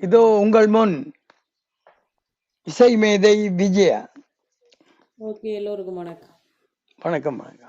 இதோ உங்கள் முன் இசை மேதை விஜயா. ஓகே எல்லோருக்கும் வணக்கம். வணக்கம் வணக்கம்.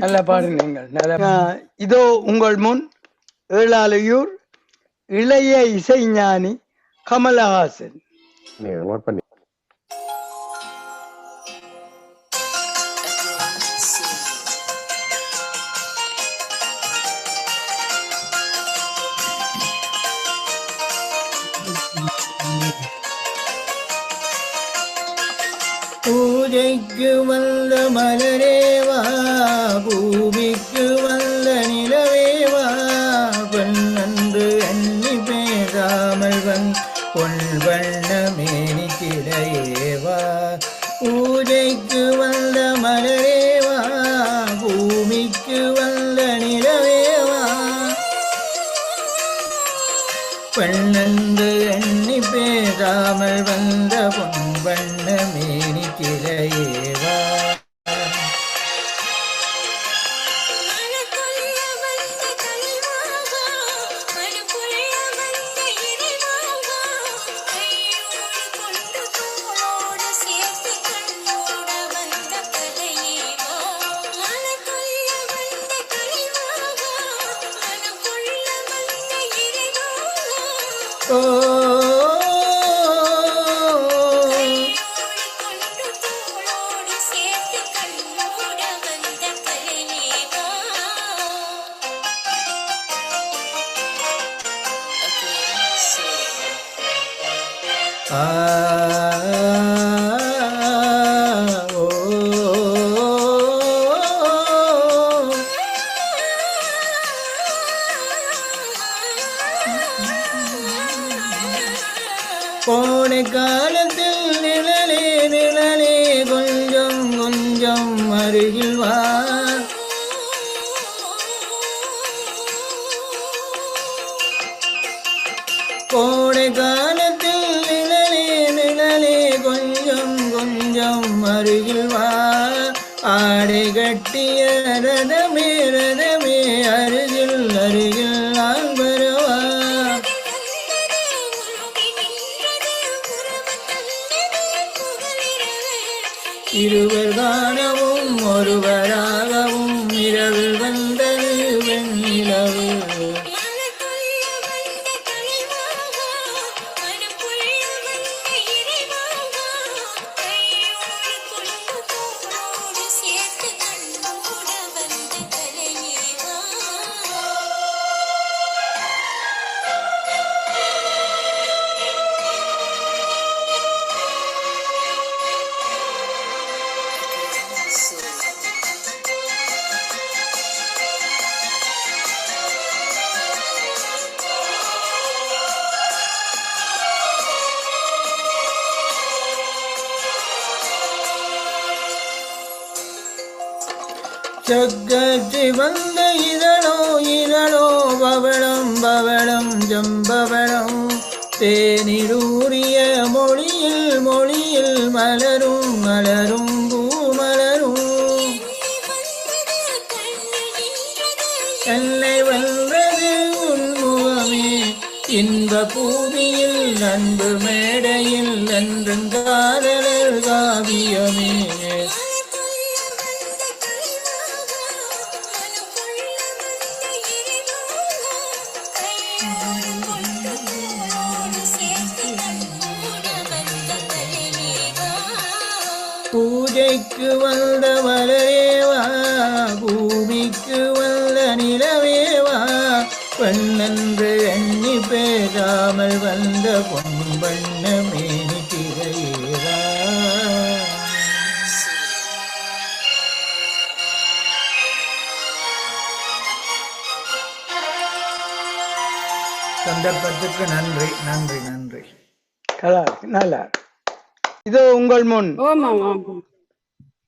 நல்ல நல்ல ஆஹ், இதோ உங்கள் முன் ஏழாலையூர் இளைய இசைஞானி கமலஹாசன். நீங்க நோட் பண்ணி பூஜைக்கு வந்த மலரேவா இல்லாமல் வந் பொன் வண்ண கிடையேவா? பூஜைக்கு வந்த Oh. कौन गान दे சக்கற்றி வந்த இதழோ இதழோ பவளம் பவளம் ஜம்பவளம். தேனிலூரிய மொழியில் மொழியில் மலரும் மலரும் பூமலரும். என்னை வென்றது உன்முகமே இன்ப பூமியில் அன்பு மேடையில் என்றும் சந்தர்ப்பத்துக்கு நன்றி நன்றி நன்றி. நல்லா நல்லா. இதோ உங்கள் முன்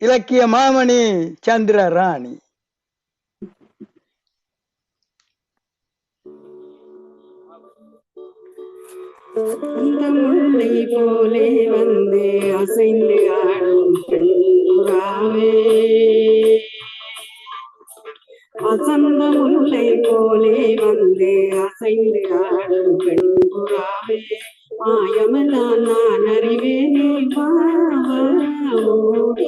இலக்கிய மாமணி சந்திர ராணி அந்த முல்லை போலே வந்து அசைந்து ஆடும் பெண்புறாவே அசந்த முல்லை போலே வந்து அசைந்து ஆடும் பெண்புறாவே மாயமெல்லாம் நான் அறிவேனே பாவோடி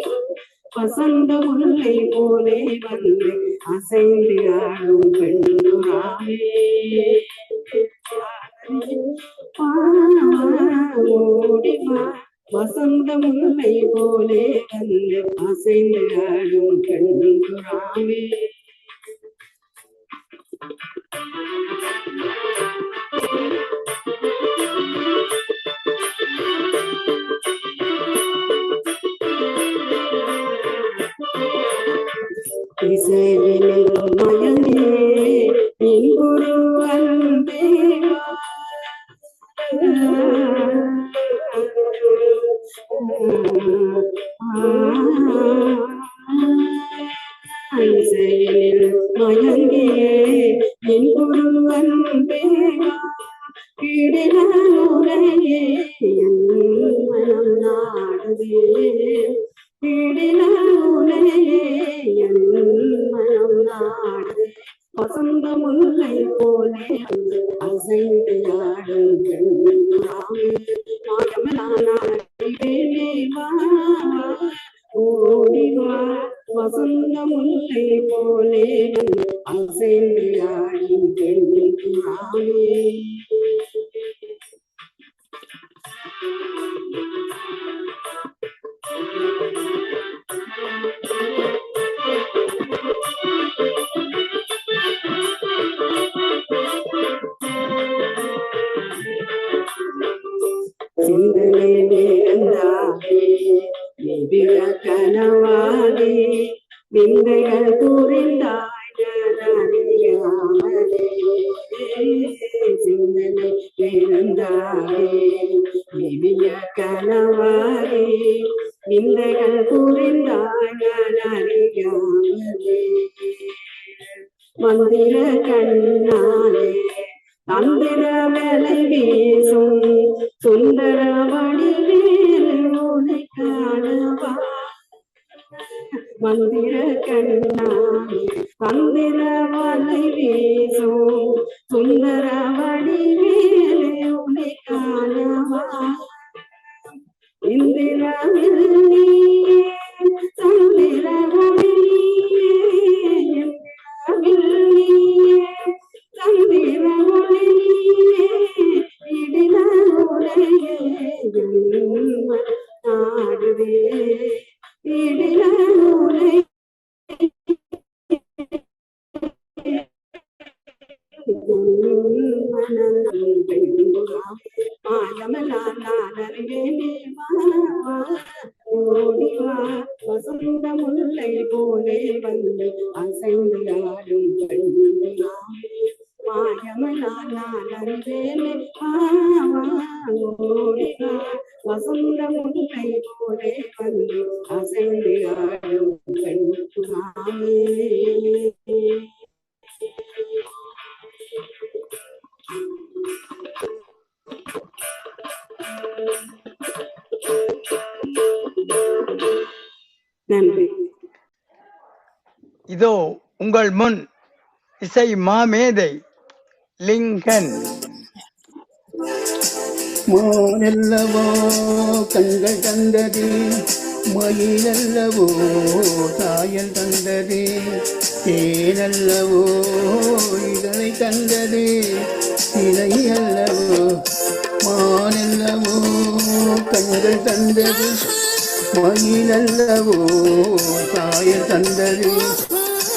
வசந்த முல்லை போலே வந்து அசைந்து ஆடும் பெண்புறாவே பாவோடி வசந்த முல்லை போலே வந்து அசைந்து ஆடும் கண்புறாவே இசைவினில் I say, my young வந்திர கண்ணா வந்திர பெண்கள் பெண்கள் ஆ ஆலமலான அறிவேனேவா இசை மாமேதை லிங்கன். மானல்லவோ கண்கள் தந்தது மயிலல்லவோ தாயல் தந்தது தேனல்லவோ இதனை தந்தது இலை அல்லவோ மானல்லவோ கண்கள் தந்தது மயிலல்லவோ தாயல் தந்தது.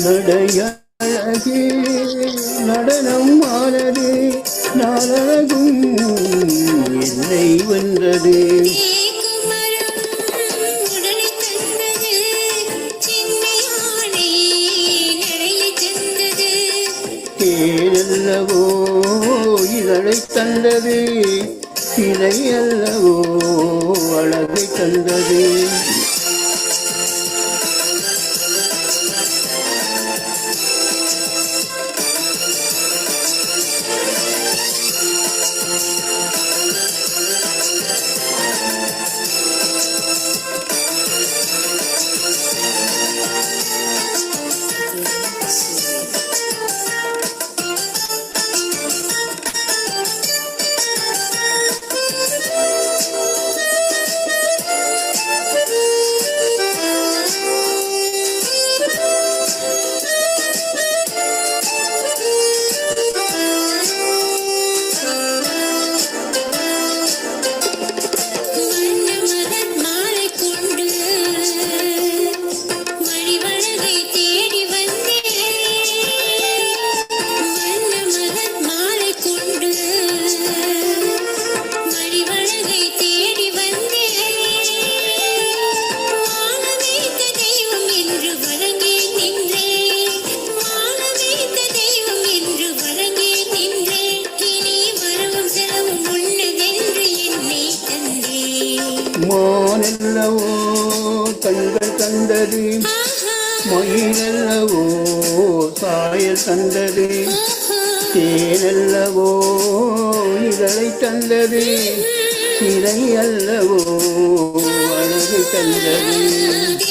நடையழகே நடனம் ஆனது நானழகும் என்னை வென்றது. தேனல்லவோ இதழை தந்தது சிலை அல்லவோ அழகை தந்தது. தந்தது. தேனல்லவோ இதழை தந்தது. சிலை அல்லவோ அழகு தந்தது.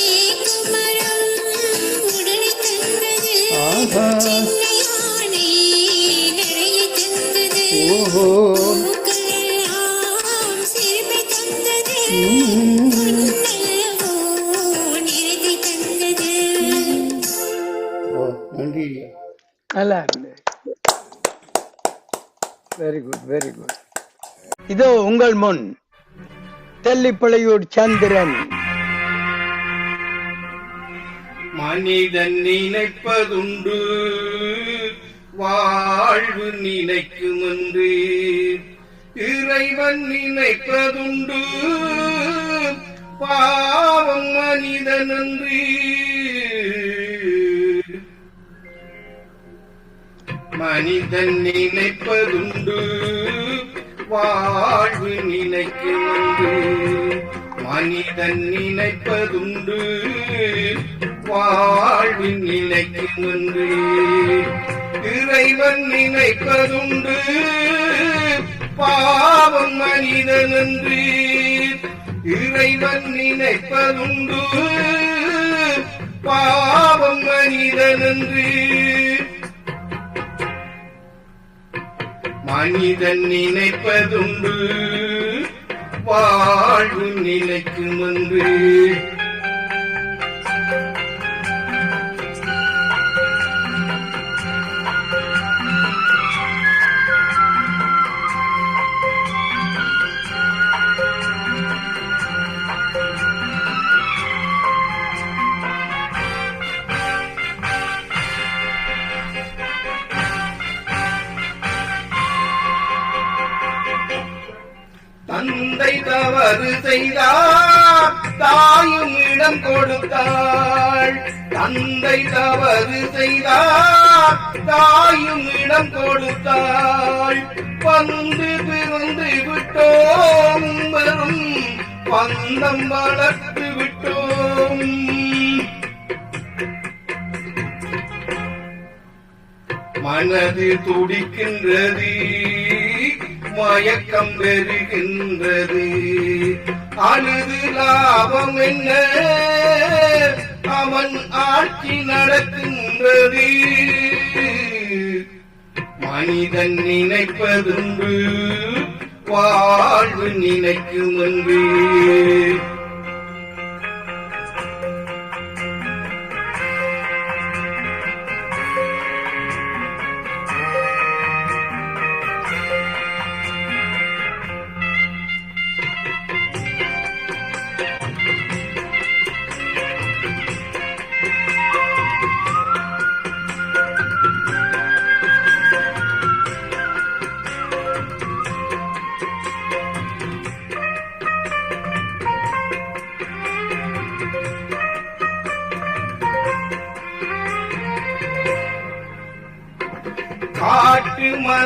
வெரி குட் இதோ உங்கள் முன் தெல்லிப்பளையூர் சந்திரன். மனிதன் நினைப்பதுண்டு வாழ்வு நினைக்கும் என்று இறைவன் நினைப்பதுண்டு பாவம் மனிதன் என்று மனிதன் நினைப்பதுண்டு வாழ்வு நினைக்கும் மனிதன் நினைப்பதுண்டு வாழ்வு நினைக்கும் இறைவன் நினைப்பதுண்டு. பாவம் மனிதன் என்று இறைவன் நினைப்பதுண்டு. பாவம் மனிதன் என்று மனிதன் நினைப்பதுண்டு வாழ்வு நிலைக்கும் என்று தாயும் இடம் கொடுத்தாள். தந்தை தவறு செய்தார். தாயும் இடம் கொடுத்தாள். பந்து பிறந்து விட்டோம் வரும் பந்தம் வளர்த்து விட்டோம். மனது துடிக்கின்றது மயக்கம் பெறுகின்றது. அழுது லாபம் என்ன? அவன் ஆட்சி நடக்கின்றது. மனிதன் நினைப்பதுண்டு வாழ்வு நினைக்கும் என்று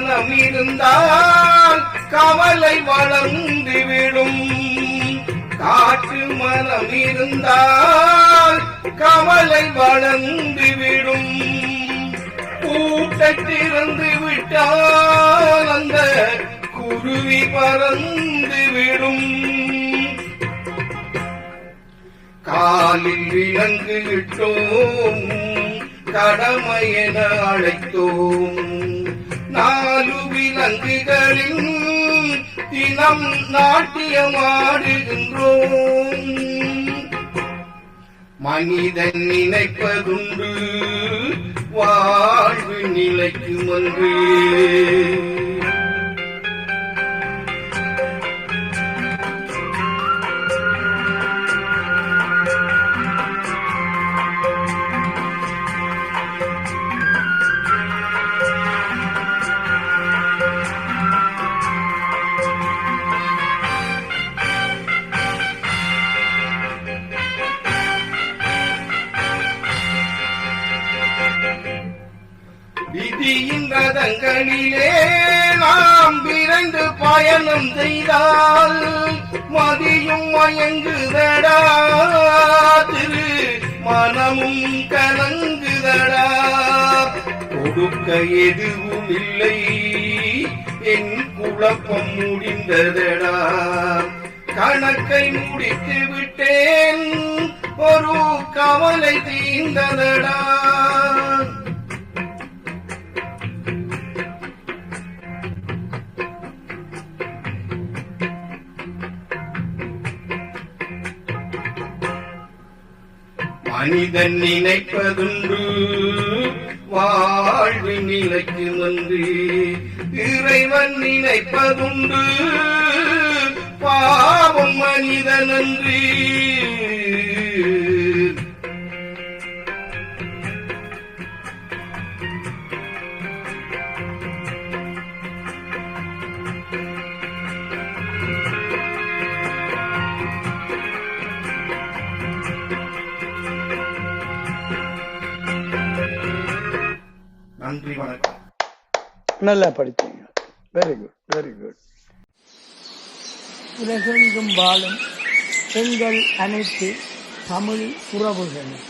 மனம் இருந்தால் கவலை வளர்ந்துவிடும். காற்று மனம் இருந்தால் கவலை வளர்ந்துவிடும். கூட்டத்திறந்து விட்டால் அந்த குருவி பறந்துவிடும். காலில் விலங்கு விட்டோம் கடமை என அழைத்தோம். நாலு விலங்குகளின் தினம் நாட்டியமாடுகின்றோம். மனிதன் நினைப்பதுண்டு வாழ்வு நிலைக்கும் ஒன்று விதியின் ரதங்களிலே நாம் விரைந்து பயணம் செய்தால் மதியும் மயங்குதடா திரு மனமும் கலங்குதடா. கொடுக்க எதுவும் இல்லை என் குழப்பம் முடிந்ததடா. கணக்கை முடித்து விட்டேன் ஒரு கவலை தீர்ந்ததடா. மனிதன் நினைப்பதுண்டு வாழ்வு நிலைக்கு வந்து இறைவன் நினைப்பதுண்டு பாவம் மனிதன் அன்று நன்றி வணக்கம். நல்லா படிச்சீங்க. வெரி குட் வெரி குட் உலகெங்கும் வாழும் எங்கள் அனைத்து தமிழ் உறவுகளும்.